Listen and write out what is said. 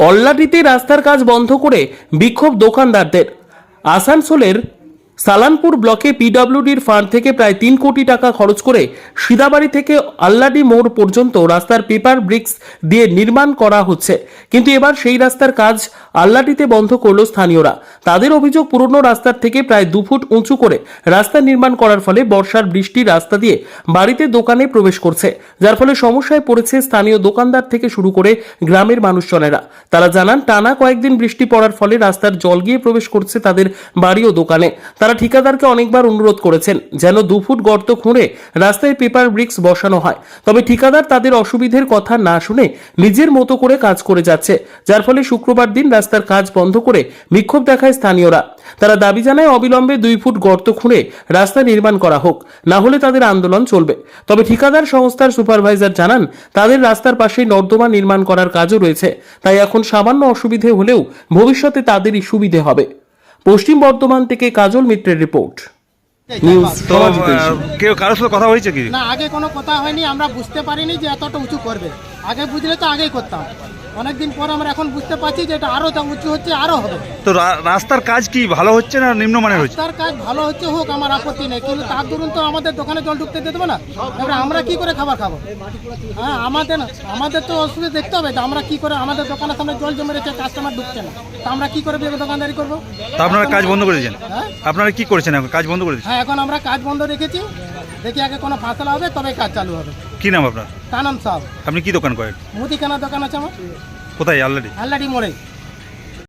অল্লাটিতে রাস্তার কাজ বন্ধ করে বিক্ষোভ দোকানদারদের। আসানসোলের সালানপুর ব্লকে পিডব্লিউডির ফান্ড থেকে প্রায় তিন কোটি টাকা খরচ করে সিদাবাড়ি থেকে আল্লাডি মোড় পর্যন্ত রাস্তার পেপার ব্রিক্স দিয়ে নির্মাণ করা হচ্ছে। কিন্তু এবার সেই রাস্তার কাজ আল্লাডিতে বন্ধ করল স্থানীয়রা। তাদের অভিযোগ, পুরনো রাস্তার থেকে প্রায় দু ফুট উঁচু করে রাস্তা নির্মাণ করার ফলে বর্ষার বৃষ্টি রাস্তা দিয়ে বাড়িতে দোকানে প্রবেশ করছে, যার ফলে সমস্যায় পড়েছে স্থানীয় দোকানদার থেকে শুরু করে গ্রামের মানুষজনেরা। তারা জানান, টানা কয়েকদিন বৃষ্টি পড়ার ফলে রাস্তার জল গিয়ে প্রবেশ করছে তাদের বাড়ি ও দোকানে। তারা ঠিকাদারকে অনেকবার অনুরোধ করেছেন যেন দু ফুট গর্ত খুঁড়ে রাস্তায় পেপার ব্রিক্স বসানো হয়। তবে ঠিকাদার তাদের অসুবিধের কথা না শুনে নিজের মতো করে কাজ করে যাচ্ছে, যার ফলে শুক্রবার দিন রাস্তার কাজ বন্ধ করে বিক্ষোভ দেখায় স্থানীয়রা। তারা দাবি জানায় অবিলম্বে দুই ফুট গর্ত খুঁড়ে রাস্তা নির্মাণ করা হোক, না হলে তাদের আন্দোলন চলবে। তবে ঠিকাদার সংস্থার সুপারভাইজার জানান, তাদের রাস্তার পাশেই নর্দমা নির্মাণ করার কাজও রয়েছে, তাই এখন সামান্য অসুবিধে হলেও ভবিষ্যতে তাদেরই সুবিধে হবে। পশ্চিম বর্ধমান থেকে কাজল মিত্রের রিপোর্ট। নিউজ তো কেউ কারোর সাথে কথা হয়েছে কি? না আগে কোনো কথা হয়নি আমরা বুঝতে পারিনি যে এতটা উঁচু করবে। আগে বুঝলে তো আগেই করতাম। অনেকদিন পর আমরা এখন বুঝতে পারছি যে এটা আরও উঁচু হচ্ছে আরও হবে। তো রাস্তার কাজ কি ভালো হচ্ছে না নিম্নমানের হচ্ছে? তার কাজ ভালো হচ্ছে হোক আমার আপত্তি নেই। কিন্তু তার দরুন তো আমাদের দোকানে জল ঢুকতে দেবো না? এবার আমরা কি করে খাবার খাব? হ্যাঁ আমাদের আমাদের তো অসুবিধা দেখতে হবে যে আমরা কি করে আমাদের দোকানের সামনে জল জমে রয়েছে কাস্টমার ঢুকছে না। তা আমরা কি করে ভেবে দোকানদারি করব? তা আপনারা কাজ বন্ধ করে দিয়েছেন? হ্যাঁ? আপনারা কি করেছেন কাজ বন্ধ করে দিয়েছেন? হ্যাঁ এখন আমরা কাজ বন্ধ রেখেছি। দেখি আগে কোনো ফাসলা হবে তবে কাজ চালু হবে। কি নাম আপনার? কানন সাহ আপনি কি দোকান করেন? মুদিখানা দোকান আছে আমার। কোথায়? আল্লাডি আল্লাডি মোড়ে।